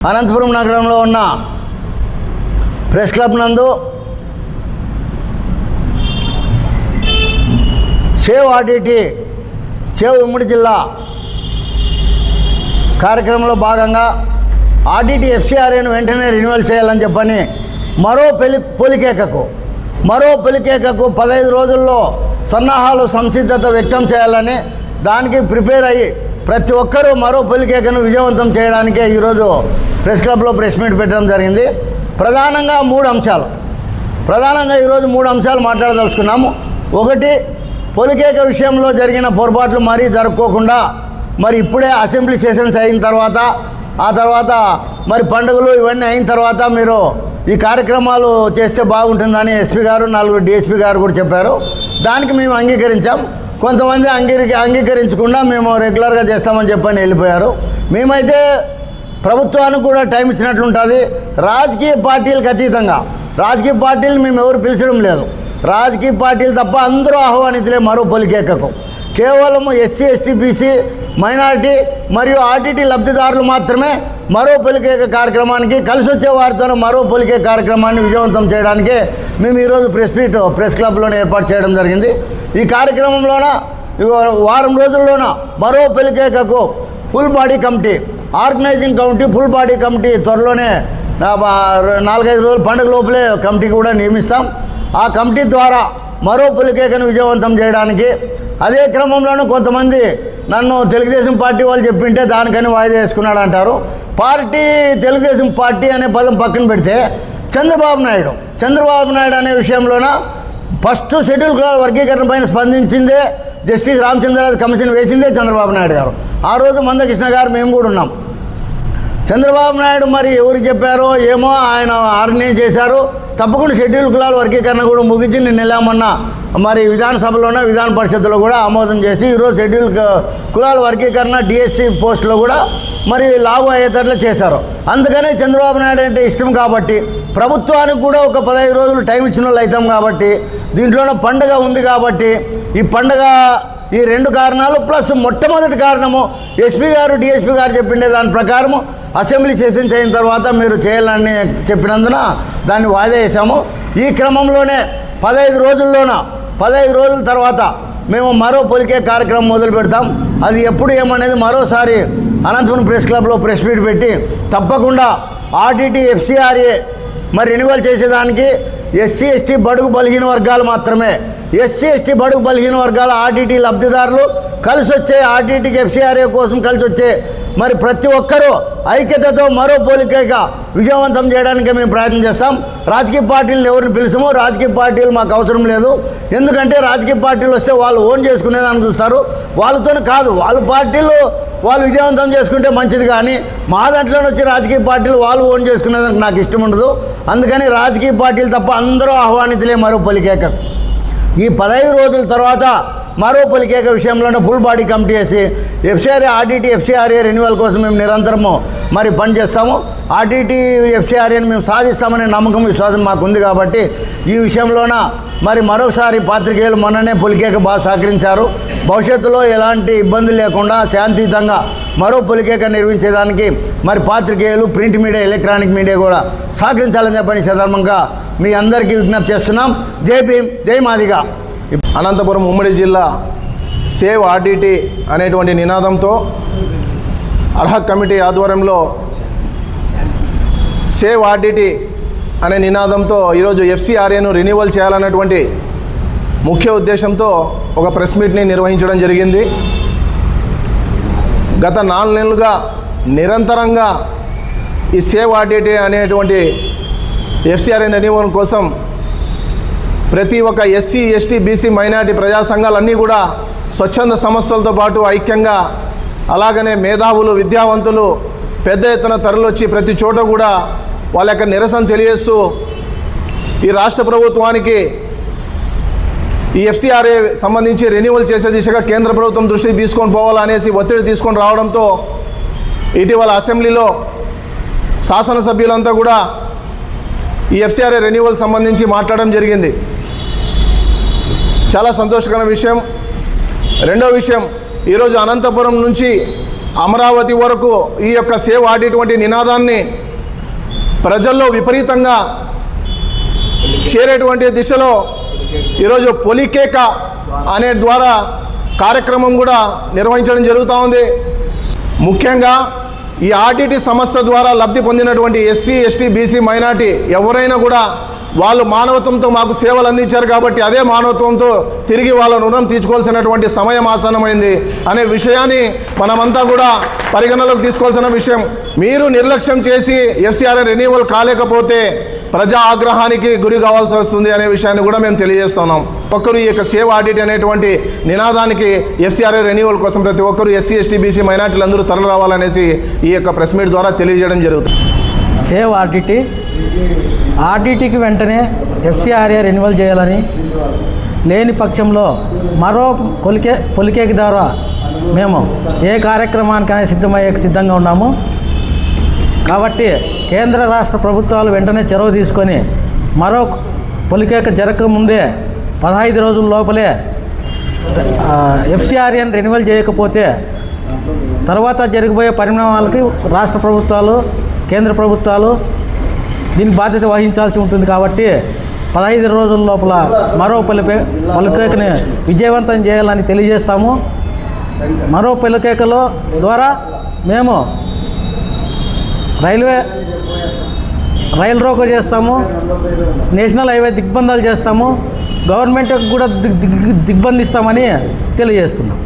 అనంతపురం నగరంలో ఉన్న press club నందు సేవ్ ఆర్డిటి సేవ్ ఉమ్మడి జిల్లా కార్యక్రమంలో భాగంగా ఆర్డిటి ఎఫ్సిఆర్ఏను వెంటనే రెన్యువల్ చేయాలని చెప్పని మరో పెలి పొలికేకకు మరో పొలికేకకు పదహైదు రోజుల్లో సన్నాహాలు సంసిద్ధత వ్యక్తం చేయాలని దానికి ప్రిపేర్ అయ్యి ప్రతి ఒక్కరూ మరో పొలికేకను విజయవంతం చేయడానికే ఈరోజు ప్రెస్ క్లబ్లో ప్రెస్ మీట్ పెట్టడం జరిగింది. ప్రధానంగా మూడు అంశాలు. ప్రధానంగా ఈరోజు మూడు అంశాలు మాట్లాడదలుచుకున్నాము. ఒకటి పొలికేక విషయంలో జరిగిన పొరపాట్లు మరీ జరుపుకోకుండా మరి ఇప్పుడే అసెంబ్లీ సెషన్స్ అయిన తర్వాత ఆ తర్వాత మరి పండుగలు ఇవన్నీ అయిన తర్వాత మీరు ఈ కార్యక్రమాలు చేస్తే బాగుంటుందని ఎస్పీ గారు నలుగురు డిఎస్పీ గారు కూడా చెప్పారు. దానికి మేము అంగీకరించాం. కొంతమంది అంగీకరి అంగీకరించకుండా మేము రెగ్యులర్గా చేస్తామని చెప్పని వెళ్ళిపోయారు. మేమైతే ప్రభుత్వానికి కూడా టైం ఇచ్చినట్లు ఉంటుంది రాజకీయ పార్టీలకు అతీతంగా. రాజకీయ పార్టీలు మేము ఎవరు పిలిచడం లేదు. రాజకీయ పార్టీలు తప్ప అందరూ ఆహ్వానితులే మరో పొలికేకకు కేవలం ఎస్సీ ఎస్టీ బీసీ మైనారిటీ మరియు ఆర్టీటీ లబ్ధిదారులు మాత్రమే మరో పొలికే కార్యక్రమానికి కలిసి వచ్చే వారితోనే మరో పొలికే కార్యక్రమాన్ని విజయవంతం చేయడానికి మేము ఈరోజు ప్రెస్ మీట్ ప్రెస్ క్లబ్లోనే ఏర్పాటు చేయడం జరిగింది. ఈ కార్యక్రమంలోన వారం రోజుల్లోన మరో పెలికేకకు full body committee organizing committee full body committee త్వరలోనే నాలుగైదు రోజులు పండుగ లోపలే కమిటీ కూడా నియమిస్తాం. ఆ కమిటీ ద్వారా మరో పులికేకను విజయవంతం చేయడానికి అదే క్రమంలోనూ కొంతమంది నన్ను తెలుగుదేశం పార్టీ వాళ్ళు చెప్పింటే దానికని వాయిదా వేసుకున్నాడు అంటారు పార్టీ తెలుగుదేశం పార్టీ అనే పదం పక్కన పెడితే చంద్రబాబు నాయుడు చంద్రబాబు నాయుడు అనే విషయంలోన ఫస్ట్ షెడ్యూల్ కులాల వర్గీకరణ పైన స్పందించిందే జస్టిస్ రామచంద్రరాజు కమిషన్ వేసిందే చంద్రబాబు నాయుడు గారు. ఆ రోజు మందకృష్ణ గారు మేము కూడా ఉన్నాం. చంద్రబాబు నాయుడు మరి ఎవరు చెప్పారో ఏమో ఆయన ఆర్గనైజ్ చేశారు. తప్పకుండా షెడ్యూల్ కులాల వర్గీకరణ కూడా ముగించి నిన్న వెళ్ళామన్న మరి విధానసభలోనే విధాన పరిషత్తులో కూడా ఆమోదం చేసి ఈరోజు షెడ్యూల్ కులాల వర్గీకరణ డిఎస్సి పోస్టులో కూడా మరి లాగు అయ్యేటట్లు చేశారు. అందుకనే చంద్రబాబు నాయుడు అంటే ఇష్టం కాబట్టి ప్రభుత్వానికి కూడా ఒక పదహైదు రోజులు టైం ఇచ్చిన వాళ్ళు అవుతాం కాబట్టి దీంట్లోనే పండగ ఉంది కాబట్టి ఈ పండగ ఈ రెండు కారణాలు ప్లస్ మొట్టమొదటి కారణము ఎస్పీ గారు డిఎస్పీ గారు చెప్పిండే దాని ప్రకారము అసెంబ్లీ సెషన్ అయిన తర్వాత మీరు చేయాలని చెప్పినందున దాన్ని వాయిదా వేసాము ఈ క్రమంలోనే పదహైదు రోజుల్లోన పదహైదు రోజుల తర్వాత మేము మరో పొలికే కార్యక్రమం మొదలు పెడతాం. అది ఎప్పుడు ఏమనేది మరోసారి అనంతపురం ప్రెస్ క్లబ్లో ప్రెస్ మీట్ పెట్టి తప్పకుండా ఆర్టీటీ ఎఫ్సిఆర్ఏ మరి రెన్యువల్ చేసేదానికి ఎస్సీ ఎస్టీ బడుగు బలహీన వర్గాలు మాత్రమే. ఎస్సీ ఎస్టీ బడుగు బలహీన వర్గాల ఆర్టీటీ లబ్ధిదారులు కలిసి వచ్చే ఆర్టీటీకి ఎఫ్సీఆర్ఏ కోసం కలిసి వచ్చే మరి ప్రతి ఒక్కరూ ఐక్యతతో మరో పోలికగా విజయవంతం చేయడానికి మేము ప్రయత్నం చేస్తాం. రాజకీయ పార్టీలు ఎవరిని పిలుస్తామో రాజకీయ పార్టీలు మాకు అవసరం లేదు. ఎందుకంటే రాజకీయ పార్టీలు వస్తే వాళ్ళు ఓన్ చేసుకునేదాన్ని చూస్తారు. వాళ్ళతో కాదు వాళ్ళ పార్టీలు వాళ్ళు విజయవంతం చేసుకుంటే మంచిది కానీ మా దాంట్లో వచ్చి రాజకీయ పార్టీలు వాళ్ళు ఓన్ చేసుకునేదానికి నాకు ఇష్టం ఉండదు. అందుకని రాజకీయ పార్టీలు తప్ప అందరూ ఆహ్వానితులే మరో పొలికేక ఈ పదహైదు రోజుల తర్వాత మరో పొలికేక విషయంలోనూ ఫుల్ బాడీ కమిటీ వేసి ఎఫ్సిఆర్ఏ ఆర్డీటీ ఎఫ్సిఆర్ఏ రెన్యువల్ కోసం మేము నిరంతరము మరి పనిచేస్తాము ఆర్డీటీ ఎఫ్సిఆర్ఏని మేము సాధిస్తామనే నమ్మకం విశ్వాసం మాకు ఉంది కాబట్టి ఈ విషయంలోన మరి మరోసారి పాత్రికేయులు మొన్ననే పులికేక బాగా సహకరించారు. భవిష్యత్తులో ఎలాంటి ఇబ్బందులు లేకుండా శాంతియుతంగా మరో పులికేక నిర్వహించేదానికి మరి పాత్రికేయులు ప్రింట్ మీడియా ఎలక్ట్రానిక్ మీడియా కూడా సహకరించాలని చెప్పని సందర్భంగా మీ అందరికీ విజ్ఞప్తి చేస్తున్నాం. జై భీమ్ జై మాదిగా. అనంతపురం ఉమ్మడి జిల్లా సేవ్ ఆర్డిటీ అనేటువంటి నినాదంతో అర్హక్ కమిటీ ఆధ్వర్యంలో సేవ్ ఆర్డిటీ అనే నినాదంతో ఈరోజు ఎఫ్సిఆర్ఏను రెన్యువల్ చేయాలన్నటువంటి ముఖ్య ఉద్దేశంతో ఒక ప్రెస్ మీట్ని నిర్వహించడం జరిగింది. గత నాలుగు నెలలుగా నిరంతరంగా ఈ సేవ్ ఆర్డిటీ అనేటువంటి ఎఫ్సిఆర్ఏ రెన్యువల్ కోసం ప్రతి ఒక్క ఎస్సీ ఎస్టీ బీసీ మైనార్టీ ప్రజా సంఘాలన్నీ కూడా స్వచ్ఛంద సంస్థలతో పాటు ఐక్యంగా అలాగనే మేధావులు విద్యావంతులు పెద్ద ఎత్తున తరలొచ్చి ప్రతి చోట కూడా వాళ్ళ యొక్క నిరసన తెలియజేస్తూ ఈ రాష్ట్ర ప్రభుత్వానికి ఈ ఎఫ్సిఆర్ఏ సంబంధించి రెన్యువల్ చేసే దిశగా కేంద్ర ప్రభుత్వం దృష్టికి తీసుకొని పోవాలనేసి ఒత్తిడి తీసుకొని రావడంతో ఇటీవల అసెంబ్లీలో శాసనసభ్యులంతా కూడా ఈ ఎఫ్సీఆర్ఏ రెన్యువల్ సంబంధించి మాట్లాడడం జరిగింది. చాలా సంతోషకర విషయం. రెండో విషయం ఈరోజు అనంతపురం నుంచి అమరావతి వరకు ఈ యొక్క సేవ్ ఆడేటువంటి నినాదాన్ని ప్రజల్లో విపరీతంగా చేరేటువంటి దిశలో ఈరోజు పొలికేక అనే ద్వారా కార్యక్రమం కూడా నిర్వహించడం జరుగుతూ ఉంది. ముఖ్యంగా ఈ ఆర్టీటీ సంస్థ ద్వారా లబ్ధి పొందినటువంటి ఎస్సీ ఎస్టీ బీసీ మైనార్టీ ఎవరైనా కూడా వాళ్ళు మానవత్వంతో మాకు సేవలు అందించారు కాబట్టి అదే మానవత్వంతో తిరిగి వాళ్ళ రుణం తీర్చుకోవాల్సినటువంటి సమయం ఆసన్నమైంది అనే విషయాన్ని మనమంతా కూడా పరిగణలోకి తీసుకోవాల్సిన విషయం. మీరు నిర్లక్ష్యం చేసి ఎఫ్సిఆర్ రెన్యువల్ కాలేకపోతే ప్రజా ఆగ్రహానికి గురి కావాల్సి వస్తుంది అనే విషయాన్ని కూడా మేము తెలియజేస్తున్నాం. ఒక్కరు ఈ యొక్క సేవ్ ఆడిట్ అనేటువంటి నినాదానికి ఎఫ్సిఆర్ఐ రెన్యువల్ కోసం ప్రతి ఒక్కరు ఎస్సీ ఎస్టీ బీసీ మైనార్టీలు అందరూ తరలి రావాలనేసి ఈ యొక్క ప్రెస్ మీట్ ద్వారా తెలియజేయడం జరుగుతుంది. సేవ్ ఆర్డిటీ ఆర్డిటీకి వెంటనే ఎఫ్సిఆర్ఏ రెన్యువల్ చేయాలని లేని పక్షంలో మరో కొలికే పొలికేకి ద్వారా మేము ఏ కార్యక్రమానికైనా సిద్ధమయ్యే సిద్ధంగా ఉన్నాము. కాబట్టి కేంద్ర రాష్ట్ర ప్రభుత్వాలు వెంటనే చొరవ తీసుకొని మరో పొలికేక జరగకముందే పదహైదు రోజుల లోపలే ఎఫ్సిఆర్ఎన్ రెన్యువల్ చేయకపోతే తర్వాత జరిగిపోయే పరిణామాలకి రాష్ట్ర ప్రభుత్వాలు కేంద్ర ప్రభుత్వాలు దీని బాధ్యత వహించాల్సి ఉంటుంది కాబట్టి పదహైదు రోజుల లోపల మరో పలిపే పలుకేకని విజయవంతం చేయాలని తెలియజేస్తాము. మరో పలుకేకలో ద్వారా మేము రైల్వే రైలు రోకో చేస్తాము నేషనల్ హైవే దిగ్బంధాలు చేస్తాము. గవర్నమెంట్కి కూడా దిగ్ దిగ్బంధిస్తామని తెలియజేస్తున్నాం.